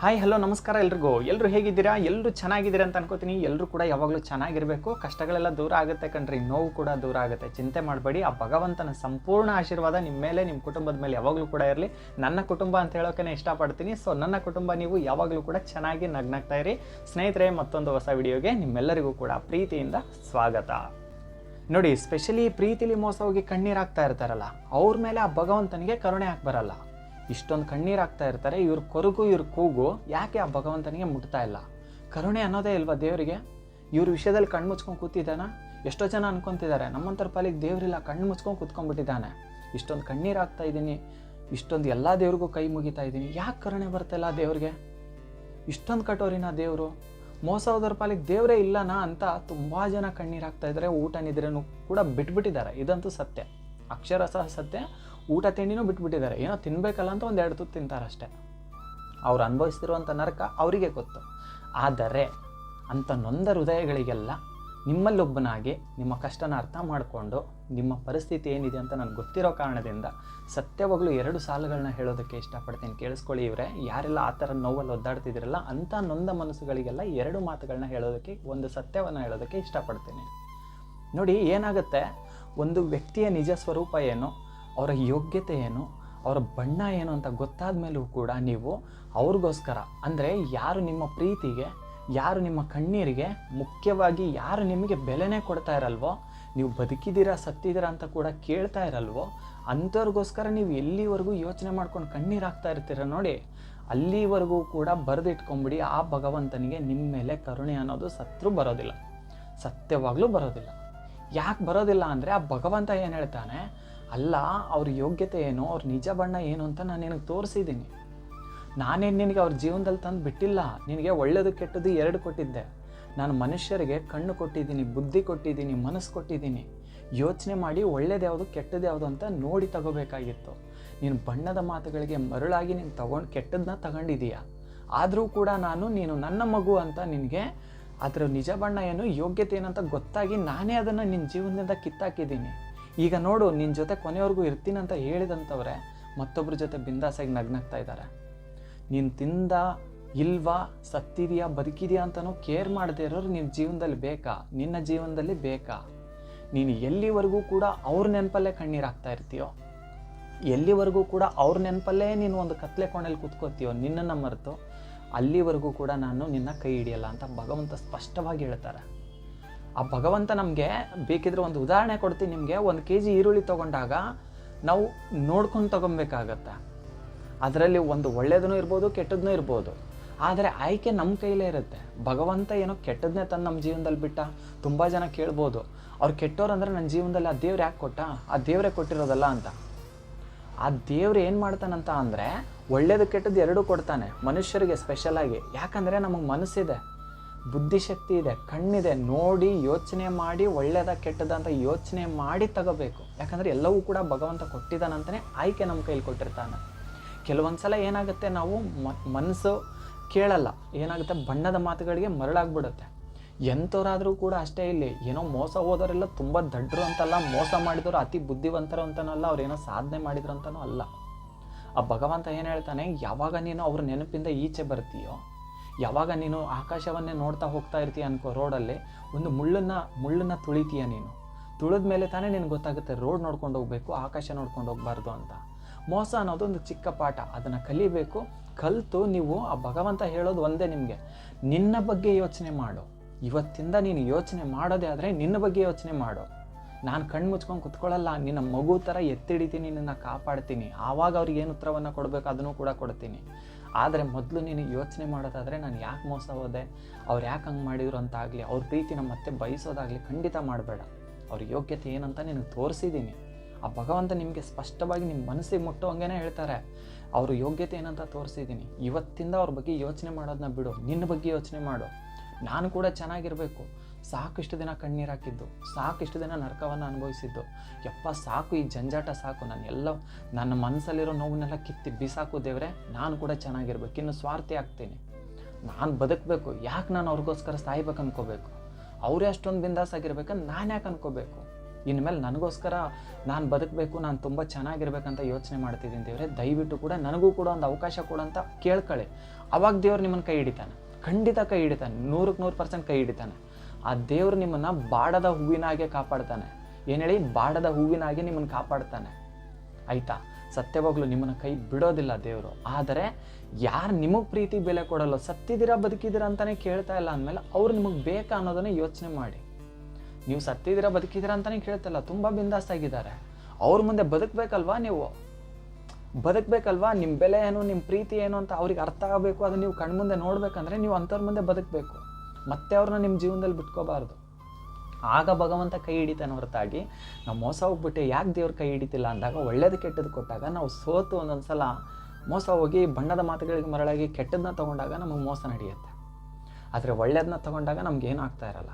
Hi hello ನಮಸ್ಕಾರ ಎಲ್ರಿಗೂ. ಎಲ್ಲರೂ ಹೇಗಿದ್ದೀರಾ? ಎಲ್ಲರೂ ಚೆನ್ನಾಗಿದ್ದೀರಾ ಅಂತ ಅನ್ಕೋತೀನಿ. ಎಲ್ಲರೂ ಕೂಡ ಯಾವಾಗಲೂ ಚೆನ್ನಾಗಿರಬೇಕು. ಕಷ್ಟಗಳೆಲ್ಲ ದೂರ ಆಗುತ್ತೆ ಕಣ್ರಿ. ನೋವು ಕೂಡ ದೂರ ಆಗುತ್ತೆ. ಚಿಂತೆ ಮಾಡಬೇಡಿ. ಆ ಭಗವಂತನ ಸಂಪೂರ್ಣ ಆಶೀರ್ವಾದ ನಿಮ್ಮ ಮೇಲೆ ನಿಮ್ಮ ಕುಟುಂಬದ ಮೇಲೆ ಯಾವಾಗಲೂ ಕೂಡ ಇರಲಿ. ನನ್ನ ಕುಟುಂಬ ಅಂತ ಹೇಳೋಕೆ ಇಷ್ಟಪಡ್ತೀನಿ. ಸೊ ನನ್ನ ಕುಟುಂಬ ನೀವು ಯಾವಾಗಲೂ ಕೂಡ ಚೆನ್ನಾಗಿ ನಗ್ನಾಗ್ತಾ ಇರಿ. ಸ್ನೇಹಿತರೆ, ಮತ್ತೊಂದು ಹೊಸ ವಿಡಿಯೋಗೆ ನಿಮ್ಮೆಲ್ಲರಿಗೂ ಕೂಡ ಪ್ರೀತಿಯಿಂದ ಸ್ವಾಗತ. ನೋಡಿ ಸ್ಪೆಷಲಿ ಪ್ರೀತಿಲಿ ಮೋಸ ಹೋಗಿ ಕಣ್ಣೀರಾಗ್ತಾ ಇರ್ತಾರಲ್ಲ, ಅವ್ರ ಮೇಲೆ ಆ ಭಗವಂತನಿಗೆ ಕರುಣೆ ಹಾಕಿ ಬರಲ್ಲ ಇಷ್ಟೊಂದು ಕಣ್ಣೀರು ಹಾಕ್ತಾ ಇರ್ತಾರೆ, ಇವ್ರ ಕೊರಗು, ಇವ್ರ ಕೂಗು, ಯಾಕೆ ಆ ಭಗವಂತನಿಗೆ ಮುಟ್ತಾ ಇಲ್ಲ? ಕರುಣೆ ಅನ್ನೋದೇ ಇಲ್ವಾ ದೇವರಿಗೆ? ಇವ್ರ ವಿಷಯದಲ್ಲಿ ಕಣ್ಣು ಮುಚ್ಕೊಂಡು ಕೂತಿದ್ದಾನ? ಎಷ್ಟೋ ಜನ ಅನ್ಕೊಂತಿದ್ದಾರೆ ನಮ್ಮಂಥರ ಪಾಲಿಗೆ ದೇವರಿಲ್ಲ, ಕಣ್ಣು ಮುಚ್ಕೊಂಡು ಕೂತ್ಕೊಂಡ್ಬಿಟ್ಟಿದ್ದಾನೆ. ಇಷ್ಟೊಂದು ಕಣ್ಣೀರು ಆಗ್ತಾ ಇದ್ದೀನಿ, ಇಷ್ಟೊಂದು ಎಲ್ಲ ದೇವ್ರಿಗೂ ಕೈ ಮುಗಿತಾ ಇದ್ದೀನಿ. ಯಾಕೆ ಕರುಣೆ ಬರ್ತಿಲ್ಲ ದೇವ್ರಿಗೆ? ಇಷ್ಟೊಂದು ಕಟೋರಿನ ದೇವರು, ಮೋಸ ಹೋದವ್ರ ಪಾಲಿಗೆ ದೇವರೇ ಇಲ್ಲನಾ ಅಂತ ತುಂಬ ಜನ ಕಣ್ಣೀರು ಇದ್ದಾರೆ ಊಟ ನಿದ್ರೆನೂ ಕೂಡ ಬಿಟ್ಬಿಟ್ಟಿದ್ದಾರೆ. ಇದಂತೂ ಸತ್ಯ. ಅಕ್ಷರ ಸಹ ಸತ್ಯ ಊಟ ತಿಂಡಿನೂ ಬಿಟ್ಬಿಟ್ಟಿದ್ದಾರೆ. ಏನೋ ತಿನ್ಬೇಕಲ್ಲ ಅಂತ ಒಂದು ಎರಡು ತುತ್ತು ತಿಂತಾರಷ್ಟೇ. ಅವ್ರು ಅನುಭವಿಸ್ತಿರುವಂಥ ನರಕ ಅವರಿಗೆ ಗೊತ್ತು. ಆದರೆ ಅಂಥ ನೊಂದ ಹೃದಯಗಳಿಗೆಲ್ಲ ನಿಮ್ಮಲ್ಲೊಬ್ಬನಾಗಿ ನಿಮ್ಮ ಕಷ್ಟನ ಅರ್ಥ ಮಾಡಿಕೊಂಡು ನಿಮ್ಮ ಪರಿಸ್ಥಿತಿ ಏನಿದೆ ಅಂತ ನನಗೆ ಗೊತ್ತಿರೋ ಕಾರಣದಿಂದ ಸತ್ಯವಾಗಲೂ ಎರಡು ಸಾಲುಗಳನ್ನ ಹೇಳೋದಕ್ಕೆ ಇಷ್ಟಪಡ್ತೀನಿ. ಕೇಳಿಸ್ಕೊಳ್ಳಿ ಇವರೇ. ಯಾರೆಲ್ಲ ಆ ಥರ ನೋವಲ್ಲಿ ಒದ್ದಾಡ್ತಿದ್ದೀರಲ್ಲ, ಅಂಥ ನೊಂದ ಮನಸ್ಸುಗಳಿಗೆಲ್ಲ ಎರಡು ಮಾತುಗಳನ್ನ ಹೇಳೋದಕ್ಕೆ, ಒಂದು ಸತ್ಯವನ್ನು ಹೇಳೋದಕ್ಕೆ ಇಷ್ಟಪಡ್ತೀನಿ. ನೋಡಿ ಏನಾಗುತ್ತೆ? ಒಂದು ವ್ಯಕ್ತಿಯ ನಿಜ ಸ್ವರೂಪ ಏನು? ಅವರ ಯೋಗ್ಯತೆ ಏನು ಅವರ ಬಣ್ಣ ಏನು ಅಂತ ಗೊತ್ತಾದ ಮೇಲೂ ಕೂಡ ನೀವು ಅವ್ರಿಗೋಸ್ಕರ, ಅಂದರೆ ಯಾರು ನಿಮ್ಮ ಪ್ರೀತಿಗೆ, ಯಾರು ನಿಮ್ಮ ಕಣ್ಣೀರಿಗೆ, ಮುಖ್ಯವಾಗಿ ಯಾರು ನಿಮಗೆ ಬೆಲೆನೇ ಕೊಡ್ತಾ ಇರಲ್ವೋ, ನೀವು ಬದುಕಿದ್ದೀರಾ, ಸತ್ತಿದ್ದೀರಾ ಅಂತ ಕೂಡ ಕೇಳ್ತಾ ಇರಲ್ವೋ, ಅಂಥವ್ರಿಗೋಸ್ಕರ ನೀವು ಎಲ್ಲಿವರೆಗೂ ಯೋಚನೆ ಮಾಡ್ಕೊಂಡು ಕಣ್ಣೀರು ಹಾಕ್ತಾ ಇರ್ತೀರ ನೋಡಿ, ಅಲ್ಲಿವರೆಗೂ ಕೂಡ ಬರೆದಿಟ್ಕೊಂಬಿಡಿ, ಆ ಭಗವಂತನಿಗೆ ನಿಮ್ಮ ಮೇಲೆ ಕರುಣೆ ಅನ್ನೋದು ಸತ್ರು ಬರೋದಿಲ್ಲ, ಸತ್ಯವಾಗಲೂ ಬರೋದಿಲ್ಲ. ಯಾಕೆ ಬರೋದಿಲ್ಲ ಅಂದರೆ ಆ ಭಗವಂತ ಏನು ಹೇಳ್ತಾನೆ ಅಲ್ಲ, ಅವ್ರ ಯೋಗ್ಯತೆ ಏನು, ಅವ್ರ ನಿಜ ಬಣ್ಣ ಏನು ಅಂತ ನಾನು ನಿನಗೆ ತೋರಿಸಿದ್ದೀನಿ ನಾನೇನು ನಿನಗೆ ಅವ್ರ ಜೀವನದಲ್ಲಿ ತಂದು ಬಿಟ್ಟಿಲ್ಲ? ನಿನಗೆ ಒಳ್ಳೆಯದು ಕೆಟ್ಟದ್ದು ಎರಡು ಕೊಟ್ಟಿದ್ದೆ. ನಾನು ಮನುಷ್ಯರಿಗೆ ಕಣ್ಣು ಕೊಟ್ಟಿದ್ದೀನಿ ಬುದ್ಧಿ ಕೊಟ್ಟಿದ್ದೀನಿ ಮನಸ್ಸು ಕೊಟ್ಟಿದ್ದೀನಿ ಯೋಚನೆ ಮಾಡಿ ಒಳ್ಳೇದು ಯಾವುದು ಕೆಟ್ಟದ್ದು ಯಾವುದು ಅಂತ ನೋಡಿ ತಗೋಬೇಕಾಗಿತ್ತು. ನೀನು ಬಣ್ಣದ ಮಾತುಗಳಿಗೆ ಮರುಳಾಗಿ ನೀನು ತಗೊಂಡು ಕೆಟ್ಟದನ್ನ ತಗೊಂಡಿದೀಯ? ಆದರೂ ಕೂಡ ನಾನು, ನೀನು ನನ್ನ ಮಗು ಅಂತ ನಿನಗೆ ಅದರ ನಿಜ ಬಣ್ಣ ಏನು, ಯೋಗ್ಯತೆ ಏನಂತ ಗೊತ್ತಾಗಿ ನಾನೇ ಅದನ್ನು ನಿನ್ನ ಜೀವನದಿಂದ ಕಿತ್ತಾಕಿದ್ದೀನಿ ಈಗ ನೋಡು ನಿನ್ನ ಜೊತೆ ಇರ್ತೀನಿ ಅಂತ ಹೇಳಿದಂಥವ್ರೆ ಮತ್ತೊಬ್ಬರ ಜೊತೆ ಬಿಂದಾಸಾಗಿ ನಗ್ನಾಗ್ತಾ ಇದ್ದಾರೆ ನೀನು ತಿಂದ, ಇಲ್ವಾ, ಸತ್ತಿದೆಯಾ, ಬದುಕಿದೆಯಾ ಅಂತನೂ ಕೇರ್ ಮಾಡದೇ ಇರೋರು ನಿನ್ನ ಜೀವನದಲ್ಲಿ ಬೇಕಾ? ನಿನ್ನ ಜೀವನದಲ್ಲಿ ಬೇಕಾ? ನೀನು ಎಲ್ಲಿವರೆಗೂ ಕೂಡ ಅವ್ರ ನೆನಪಲ್ಲೇ ಕಣ್ಣೀರಾಗ್ತಾ ಇರ್ತೀಯೋ? ಎಲ್ಲಿವರೆಗೂ ಕೂಡ ಅವ್ರ ನೆನಪಲ್ಲೇ ನೀನು ಒಂದು ಕತ್ಲೆ ಕೋಣೆಯಲ್ಲಿ ಕೂತ್ಕೋತೀಯೋ? ನಿನ್ನನ್ನು ಮರೆತು, ಅಲ್ಲಿವರೆಗೂ ಕೂಡ ನಾನು ನಿನ್ನ ಕೈ ಹಿಡಿಯಲ್ಲ ಅಂತ ಭಗವಂತ ಸ್ಪಷ್ಟವಾಗಿ ಹೇಳ್ತಾರೆ. ಆ ಭಗವಂತ ನಮಗೆ ಬೇಕಿದ್ರೆ ಒಂದು ಉದಾಹರಣೆ ಕೊಡ್ತೀನಿ ನಿಮಗೆ. ಒಂದು ಕೆ ಜಿ ಈರುಳ್ಳಿ ತೊಗೊಂಡಾಗ ನಾವು ನೋಡ್ಕೊಂಡು ತೊಗೊಬೇಕಾಗತ್ತೆ. ಅದರಲ್ಲಿ ಒಂದು ಒಳ್ಳೆಯದೂ ಇರ್ಬೋದು ಕೆಟ್ಟದನ್ನೂ ಇರ್ಬೋದು. ಆದರೆ ಆಯ್ಕೆ ನಮ್ಮ ಕೈಲೇ ಇರುತ್ತೆ. ಭಗವಂತ ಏನೋ ಕೆಟ್ಟದನ್ನೇ ತಂದು ನಮ್ಮ ಜೀವನದಲ್ಲಿ ಬಿಟ್ಟ. ತುಂಬ ಜನ ಕೇಳ್ಬೋದು, ಅವ್ರು ಕೆಟ್ಟೋರು ಅಂದರೆ ನನ್ನ ಜೀವನದಲ್ಲಿ ಆ ದೇವ್ರು ಯಾಕೆ ಕೊಟ್ಟ? ಆ ದೇವರೇ ಕೊಟ್ಟಿರೋದಲ್ಲ ಅಂತ. ಆ ದೇವ್ರು ಏನು ಮಾಡ್ತಾನಂತ ಅಂದರೆ ಒಳ್ಳೇದು ಕೆಟ್ಟದ್ದು ಎರಡೂ ಕೊಡ್ತಾನೆ, ಮನುಷ್ಯರಿಗೆ ಸ್ಪೆಷಲಾಗಿ ಯಾಕಂದರೆ ನಮಗೆ ಮನಸ್ಸಿದೆ. ಬುದ್ಧಿಶಕ್ತಿ ಇದೆ, ಕಣ್ಣಿದೆ, ನೋಡಿ, ಯೋಚನೆ ಮಾಡಿ ಒಳ್ಳೆಯದ ಕೆಟ್ಟದ ಅಂತ ಯೋಚನೆ ಮಾಡಿ ತಗೋಬೇಕು. ಯಾಕಂದರೆ ಎಲ್ಲವೂ ಕೂಡ ಭಗವಂತ ಕೊಟ್ಟಿದ್ದಾನಂತಲೇ ಆಯ್ಕೆ ನಮ್ಮ ಕೈಲಿ ಕೊಟ್ಟಿರ್ತಾನೆ. ಕೆಲವೊಂದು ಸಲ ಏನಾಗುತ್ತೆ ನಾವು ಮನಸ್ಸು ಕೇಳಲ್ಲ. ಏನಾಗುತ್ತೆ, ಬಣ್ಣದ ಮಾತುಗಳಿಗೆ ಮರಳಾಗ್ಬಿಡುತ್ತೆ. ಎಂಥವರಾದರೂ ಕೂಡ ಅಷ್ಟೇ ಇಲ್ಲಿ, ಏನೋ ಮೋಸ ಹೋದವರೆಲ್ಲ ತುಂಬ ದಡ್ರು ಅಂತಲ್ಲ, ಮೋಸ ಮಾಡಿದವರು ಅತಿ ಬುದ್ಧಿವಂತರು ಅಂತನಲ್ಲ ಅವ್ರೇನೋ ಸಾಧನೆ ಮಾಡಿದ್ರು ಅಂತನೂ ಅಲ್ಲ. ಆ ಭಗವಂತ ಏನು ಹೇಳ್ತಾನೆ, ಯಾವಾಗ ನೀನು ಅವ್ರ ನೆನಪಿಂದ ಈಚೆ ಬರ್ತೀಯೋ ಯಾವಾಗ ನೀನು ಆಕಾಶವನ್ನೇ ನೋಡ್ತಾ ಹೋಗ್ತಾ ಇರ್ತೀಯ ಅನ್ಕೋ ರೋಡಲ್ಲಿ, ಒಂದು ಮುಳ್ಳನ್ನು ಮುಳ್ಳನ್ನು ತುಳಿತೀಯ ನೀನು. ತುಳಿದ ಮೇಲೆ ತಾನೇ ನಿನಗೆ ಗೊತ್ತಾಗುತ್ತೆ ರೋಡ್ ನೋಡ್ಕೊಂಡು ಹೋಗಬೇಕು, ಆಕಾಶ ನೋಡ್ಕೊಂಡು ಹೋಗಬಾರ್ದು ಅಂತ. ಮೋಸ ಅನ್ನೋದು ಒಂದು ಚಿಕ್ಕ ಪಾಠ. ಅದನ್ನು ಕಲಿಬೇಕು. ಕಲಿತು ನೀವು, ಆ ಭಗವಂತ ಹೇಳೋದು ಒಂದೇ ನಿಮಗೆ. ನಿನ್ನ ಬಗ್ಗೆ ಯೋಚನೆ ಮಾಡು. ಇವತ್ತಿಂದ ನೀನು ಯೋಚನೆ ಮಾಡೋದೇ ಆದರೆ ನಿನ್ನ ಬಗ್ಗೆ ಯೋಚನೆ ಮಾಡು. ನಾನು ಕಣ್ಣು ಮುಚ್ಕೊಂಡು ಕುತ್ಕೊಳ್ಳಲ್ಲ, ನಿನ್ನ ಮಗು ಥರ ಎತ್ತಿಡಿತೀನಿ, ನಿನ್ನ ಕಾಪಾಡ್ತೀನಿ. ಆವಾಗ ಅವ್ರಿಗೆ ಏನು ಉತ್ತರವನ್ನು ಕೊಡಬೇಕು ಅದನ್ನು ಕೂಡ ಕೊಡ್ತೀನಿ. ಆದರೆ ಮೊದಲು ನೀನು ಯೋಚನೆ ಮಾಡೋದಾದರೆ ನಾನು ಯಾಕೆ ಮೋಸ ಹೋದೆ, ಅವ್ರು ಯಾಕೆ ಹಂಗೆ ಮಾಡಿದ್ರು ಅಂತ ಆಗಲಿ ಅವ್ರ ನಮ್ಮ ಮತ್ತೆ ಬಯಸೋದಾಗಲಿ ಖಂಡಿತ ಮಾಡಬೇಡ. ಅವ್ರ ಯೋಗ್ಯತೆ ಏನಂತ ನಿನಗೆ ತೋರಿಸಿದ್ದೀನಿ ಆ ಭಗವಂತ ನಿಮಗೆ ಸ್ಪಷ್ಟವಾಗಿ ನಿಮ್ಮ ಮನಸ್ಸಿಗೆ ಮುಟ್ಟೋ ಹಂಗೇನೆ ಹೇಳ್ತಾರೆ. ಅವ್ರ ಯೋಗ್ಯತೆ ಏನಂತ ತೋರಿಸಿದ್ದೀನಿ ಇವತ್ತಿಂದ ಅವ್ರ ಬಗ್ಗೆ ಯೋಚನೆ ಮಾಡೋದನ್ನ ಬಿಡು ನಿನ್ನ ಬಗ್ಗೆ ಯೋಚನೆ ಮಾಡು. ನಾನು ಕೂಡ ಚೆನ್ನಾಗಿರಬೇಕು. ಸಾಕಿಷ್ಟು ದಿನ ಕಣ್ಣೀರು ಹಾಕಿದ್ದು, ಸಾಕಿಷ್ಟು ದಿನ ನರಕವನ್ನು ಅನುಭವಿಸಿದ್ದು. ಯಪ್ಪ ಸಾಕು, ಈ ಜಂಜಾಟ ಸಾಕು. ನಾನು ಎಲ್ಲ ನನ್ನ ಮನಸ್ಸಲ್ಲಿರೋ ನೋವನ್ನೆಲ್ಲ ಕಿತ್ತಿ ಬಿಸಾಕು ದೇವ್ರೆ, ನಾನು ಕೂಡ ಚೆನ್ನಾಗಿರ್ಬೇಕು. ಇನ್ನು ಸ್ವಾರ್ಥಿ ಆಗ್ತೀನಿ. ನಾನು ಬದುಕಬೇಕು. ಯಾಕೆ ನಾನು ಅವ್ರಿಗೋಸ್ಕರ ಸಾಯ್ಬೇಕು ಅನ್ಕೋಬೇಕು? ಅವರೇ ಅಷ್ಟೊಂದು ಬಿಂದಾಸ್ ಆಗಿರ್ಬೇಕಂದ್ರೆ ನಾನು ಯಾಕೆ ಅನ್ಕೋಬೇಕು? ಇನ್ಮೇಲೆ ನನಗೋಸ್ಕರ ನಾನು ಬದುಕಬೇಕು, ನಾನು ತುಂಬ ಚೆನ್ನಾಗಿರ್ಬೇಕಂತ ಯೋಚನೆ ಮಾಡ್ತಿದ್ದೀನಿ ದೇವ್ರೆ. ದಯವಿಟ್ಟು ಕೂಡ ನನಗೂ ಕೂಡ ಒಂದು ಅವಕಾಶ ಕೊಡು ಅಂತ ಕೇಳ್ಕೊಳ್ಳಿ ಅವಾಗ ದೇವ್ರು ನಿಮ್ಮನ್ನು ಕೈ ಹಿಡಿತಾನೆ. ಖಂಡಿತ ಕೈ ಹಿಡಿತಾನೆ. ನೂರಕ್ಕೆ ನೂರು ಪರ್ಸೆಂಟ್ ಕೈ ಹಿಡಿತಾನೆ. ಆ ದೇವ್ರು ನಿಮ್ಮನ್ನು ಬಾಡದ ಹೂವಿನಾಗೆ ಕಾಪಾಡ್ತಾನೆ. ಏನು ಹೇಳಿ? ಬಾಡದ ಹೂವಿನಾಗೆ ನಿಮ್ಮನ್ನು ಕಾಪಾಡ್ತಾನೆ. ಆಯ್ತಾ? ಸತ್ಯವಾಗ್ಲೂ ನಿಮ್ಮನ್ನ ಕೈ ಬಿಡೋದಿಲ್ಲ ದೇವರು. ಆದರೆ ಯಾರು ನಿಮಗೆ ಪ್ರೀತಿ ಬೆಲೆ ಕೊಡಲ್ಲ, ಸತ್ತಿದ್ದೀರಾ, ಬದುಕಿದ್ದೀರಾ ಅಂತಾನೆ ಕೇಳ್ತಾ ಇಲ್ಲ ಅಂದಮೇಲೆ ಅವ್ರು ನಿಮಗೆ ಬೇಕಾ ಅನ್ನೋದನ್ನ ಯೋಚನೆ ಮಾಡಿ. ನೀವು ಸತ್ತಿದ್ದೀರಾ, ಬದುಕಿದ್ದೀರಾ ಅಂತಾನೆ ಕೇಳ್ತಿಲ್ಲ ತುಂಬ ಬಿಂದಾಸ್ತಾಗಿದ್ದಾರೆ ಅವ್ರ ಮುಂದೆ ಬದುಕಬೇಕಲ್ವಾ ನೀವು? ಬದುಕಬೇಕಲ್ವಾ? ನಿಮ್ಮ ಬೆಲೆ ಏನು ನಿಮ್ಮ ಪ್ರೀತಿ ಏನು ಅಂತ ಅವ್ರಿಗೆ ಅರ್ಥ ಆಗಬೇಕು, ಅದನ್ನ ನೀವು ಕಣ್ಮುಂದೆ ನೋಡಬೇಕಂದ್ರೆ ನೀವು ಅಂಥವ್ರ ಮುಂದೆ ಬದುಕಬೇಕು. ಮತ್ತೆ ಅವ್ರನ್ನ ನಿಮ್ಮ ಜೀವನದಲ್ಲಿ ಬಿಟ್ಕೋಬಾರ್ದು. ಆಗ ಭಗವಂತ ಕೈ ಹಿಡಿತಾನೆ ಹೊರತಾಗಿ, ನಾವು ಮೋಸ ಹೋಗ್ಬಿಟ್ಟು ಯಾಕೆ ದೇವ್ರ ಕೈ ಹಿಡಿತಿಲ್ಲ ಅಂದಾಗ ಒಳ್ಳೇದು ಕೆಟ್ಟದ್ದು ಕೊಟ್ಟಾಗ ನಾವು ಸೋತು ಒಂದೊಂದು ಸಲ ಮೋಸ ಹೋಗಿ ಬಣ್ಣದ ಮಾತುಗಳಿಗೆ ಮರಳಾಗಿ ಕೆಟ್ಟದನ್ನ ತೊಗೊಂಡಾಗ ನಮಗೆ ಮೋಸ ನಡೆಯುತ್ತೆ. ಆದರೆ ಒಳ್ಳೇದನ್ನ ತೊಗೊಂಡಾಗ ನಮ್ಗೇನು ಆಗ್ತಾ ಇರಲ್ಲ.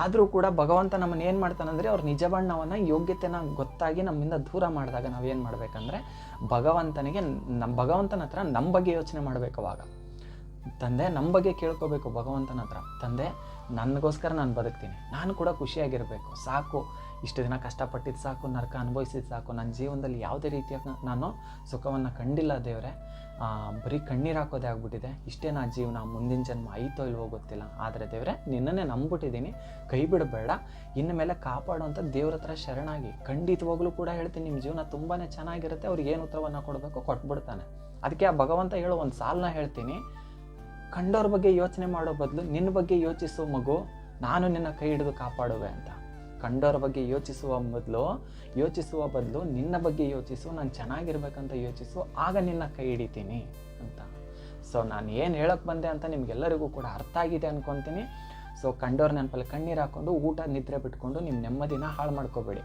ಆದರೂ ಕೂಡ ಭಗವಂತ ನಮ್ಮನ್ನು ಏನು ಮಾಡ್ತಾನಂದರೆ ಅವ್ರ ನಿಜ ಬಣ್ಣವನ್ನು ಯೋಗ್ಯತೆನ ಗೊತ್ತಾಗಿ ನಮ್ಮಿಂದ ದೂರ ಮಾಡಿದಾಗ ನಾವೇನು ಮಾಡಬೇಕಂದ್ರೆ ಭಗವಂತನಿಗೆ ನಮ್ಮ ಭಗವಂತನ ಹತ್ರ ನಮ್ಮ ಬಗ್ಗೆ ಯೋಚನೆ ಮಾಡಬೇಕು ಅವಾಗ ತಂದೆ ನಮ್ಮ ಬಗ್ಗೆ ಕೇಳ್ಕೋಬೇಕು ಭಗವಂತನ ಹತ್ರ. ತಂದೆ, ನನಗೋಸ್ಕರ ನಾನು ಬದುಕ್ತೀನಿ. ನಾನು ಕೂಡ ಖುಷಿಯಾಗಿರಬೇಕು. ಸಾಕು. ಇಷ್ಟು ದಿನ ಕಷ್ಟಪಟ್ಟಿದ್ದು ಸಾಕು, ನರಕ ಅನುಭವಿಸಿದ್ದು ಸಾಕು. ನನ್ನ ಜೀವನದಲ್ಲಿ ಯಾವುದೇ ರೀತಿಯ ನಾನು ಸುಖವನ್ನು ಕಂಡಿಲ್ಲ ದೇವರೇ. ಬರೀ ಕಣ್ಣೀರು ಹಾಕೋದೇ ಆಗ್ಬಿಟ್ಟಿದೆ. ಇಷ್ಟೇ ನಾ ಜೀವನ, ಮುಂದಿನ ಜನ್ಮ ಐತೋ ಇಲ್ವೋ ಗೊತ್ತಿಲ್ಲ. ಆದರೆ ದೇವರೇ, ನಿನ್ನನ್ನೇ ನಂಬಿಟ್ಟಿದ್ದೀನಿ ಕೈ ಬಿಡಬೇಡ. ಇನ್ನು ಮೇಲೆ ಕಾಪಾಡುವಂಥ ದೇವ್ರ ಹತ್ರ ಶರಣಾಗಿ. ಖಂಡಿತವಾಗ್ಲೂ ಕೂಡ ಹೇಳ್ತೀನಿ ನಿಮ್ಮ ಜೀವನ ತುಂಬಾ ಚೆನ್ನಾಗಿರುತ್ತೆ. ಅವ್ರಿಗೆ ಏನು ಉತ್ತರವನ್ನು ಕೊಡಬೇಕು ಕೊಟ್ಬಿಡ್ತಾನೆ. ಅದಕ್ಕೆ ಆ ಭಗವಂತ ಹೇಳೋ ಒಂದು ಸಾಲನ್ನ ಹೇಳ್ತೀನಿ. ಕಂಡವ್ರ ಬಗ್ಗೆ ಯೋಚನೆ ಮಾಡೋ ಬದಲು ನಿನ್ನ ಬಗ್ಗೆ ಯೋಚಿಸೋ ಮಗು ನಾನು ನಿನ್ನ ಕೈ ಹಿಡಿದು ಕಾಪಾಡುವೆ ಅಂತ. ಕಂಡವ್ರ ಬಗ್ಗೆ ಯೋಚಿಸುವ ಬದಲು ಯೋಚಿಸುವ ಬದಲು ನಿನ್ನ ಬಗ್ಗೆ ಯೋಚಿಸು, ನಾನು ಚೆನ್ನಾಗಿರ್ಬೇಕಂತ ಯೋಚಿಸು, ಆಗ ನಿನ್ನ ಕೈ ಹಿಡಿತೀನಿ ಅಂತ. ಸೊ ನಾನು ಏನು ಹೇಳಕ್ಕೆ ಬಂದೆ ಅಂತ ನಿಮ್ಗೆಲ್ಲರಿಗೂ ಕೂಡ ಅರ್ಥ ಆಗಿದೆ ಅನ್ಕೊತೀನಿ. ಸೊ ಕಂಡವ್ರ ನೆನಪಲ್ಲಿ ಕಣ್ಣೀರು ಹಾಕೊಂಡು ಊಟ, ನಿದ್ರೆ ಬಿಟ್ಕೊಂಡು ನಿಮ್ಮ ನೆಮ್ಮದಿನ ಹಾಳು ಮಾಡ್ಕೋಬೇಡಿ.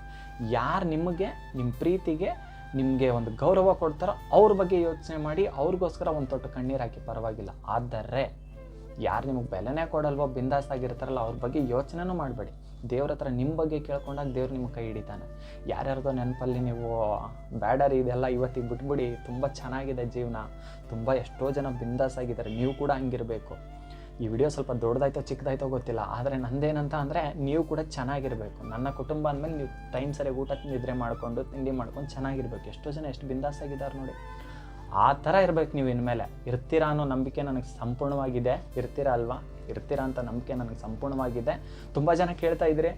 ಯಾರು ನಿಮಗೆ ನಿಮ್ಮ ಪ್ರೀತಿಗೆ ನಿಮಗೆ ಒಂದು ಗೌರವ ಕೊಡ್ತಾರೋ ಅವ್ರ ಬಗ್ಗೆ ಯೋಚನೆ ಮಾಡಿ ಅವ್ರಿಗೋಸ್ಕರ ಒಂದು ತೊಟ್ಟು ಕಣ್ಣೀರು ಹಾಕಿ ಪರವಾಗಿಲ್ಲ. ಆದರೆ ಯಾರು ನಿಮಗೆ ಬೆಲೆನೇ ಕೊಡಲ್ವೋ, ಬಿಂದಾಸ್ ಆಗಿರ್ತಾರಲ್ಲ, ಅವ್ರ ಬಗ್ಗೆ ಯೋಚನೆನೂ ಮಾಡಬೇಡಿ. ದೇವ್ರ ಹತ್ರ ನಿಮ್ಮ ಬಗ್ಗೆ ಕೇಳ್ಕೊಂಡಾಗ ದೇವ್ರು ನಿಮ್ಮ ಕೈ ಹಿಡಿತಾನೆ. ಯಾರ್ಯಾರ್ದೋ ನೆನಪಲ್ಲಿ ನೀವು, ಬ್ಯಾಡರಿ ಇದೆಲ್ಲ ಇವತ್ತಿಗೆ ಬಿಟ್ಬಿಡಿ, ತುಂಬ ಚೆನ್ನಾಗಿದೆ ಜೀವನ, ತುಂಬ ಎಷ್ಟೋ ಜನ ಬಿಂದಾಸ್ ಆಗಿದ್ದಾರೆ, ನೀವು ಕೂಡ ಹಂಗಿರಬೇಕು. ಈ ವಿಡಿಯೋ ಸ್ವಲ್ಪ ದೊಡ್ಡದಾಯ್ತೋ ಚಿಕ್ಕದಾಯ್ತೋ ಗೊತ್ತಿಲ್ಲ, ಆದರೆ ನಂದೇನಂತ ಅಂದರೆ ನೀವು ಕೂಡ ಚೆನ್ನಾಗಿರಬೇಕು. ನನ್ನ ಕುಟುಂಬ ಅಂದಮೇಲೆ ನೀವು ಟೈಮ್ ಸರಿಯಾಗಿ ಊಟ ನಿದ್ರೆ ಮಾಡಿಕೊಂಡು, ತಿಂಡಿ ಮಾಡ್ಕೊಂಡು ಚೆನ್ನಾಗಿರ್ಬೇಕು. ಎಷ್ಟೋ ಜನ ಎಷ್ಟು ಬಿಂದಾಸಾಗಿದ್ದಾರೆ ನೋಡಿ. ಆ ಥರ ಇರ್ಬೇಕು ನೀವು ಇನ್ಮೇಲೆ. ಇರ್ತೀರಾ ಅನ್ನೋ ನಂಬಿಕೆ ನನಗೆ ಸಂಪೂರ್ಣವಾಗಿದೆ. ಇರ್ತೀರಾ ಅಲ್ವಾ? ಇರ್ತೀರಾ ಅಂತ ನಂಬಿಕೆ ನನಗೆ ಸಂಪೂರ್ಣವಾಗಿದೆ. ತುಂಬ ಜನ ಕೇಳ್ತಾ ಇದ್ರಿ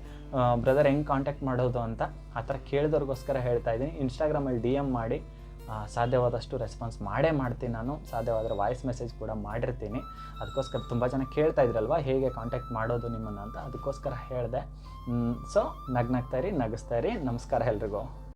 ಬ್ರದರ್ ಹೆಂಗೆ ಕಾಂಟ್ಯಾಕ್ಟ್ ಮಾಡೋದು ಅಂತ ಆ ಥರ ಕೇಳಿದವ್ರಿಗೋಸ್ಕರ ಹೇಳ್ತಾ ಇದ್ದೀನಿ. ಇನ್ಸ್ಟಾಗ್ರಾಮಲ್ಲಿ ಡಿ ಎಂ ಮಾಡಿ. ಸಾಧ್ಯವಾದಷ್ಟು ರೆಸ್ಪಾನ್ಸ್ ಮಾಡೇ ಮಾಡ್ತೀನಿ ನಾನು. ಸಾಧ್ಯವಾದರೆ ವಾಯ್ಸ್ ಮೆಸೇಜ್ ಕೂಡ ಮಾಡಿರ್ತೀನಿ. ಅದಕ್ಕೋಸ್ಕರ ತುಂಬ ಜನ ಕೇಳ್ತಾ ಇದ್ರಲ್ವ, ಹೇಗೆ ಕಾಂಟ್ಯಾಕ್ಟ್ ಮಾಡೋದು ನಿಮ್ಮನ್ನು ಅಂತ. ಅದಕ್ಕೋಸ್ಕರ ಹೇಳಿದೆ. ಸೊ ನಗ್ನಗ್ತಾ ಇರಿ, ನಗಿಸ್ತಾ ಇರಿ. ನಮಸ್ಕಾರ ಎಲ್ರಿಗೂ.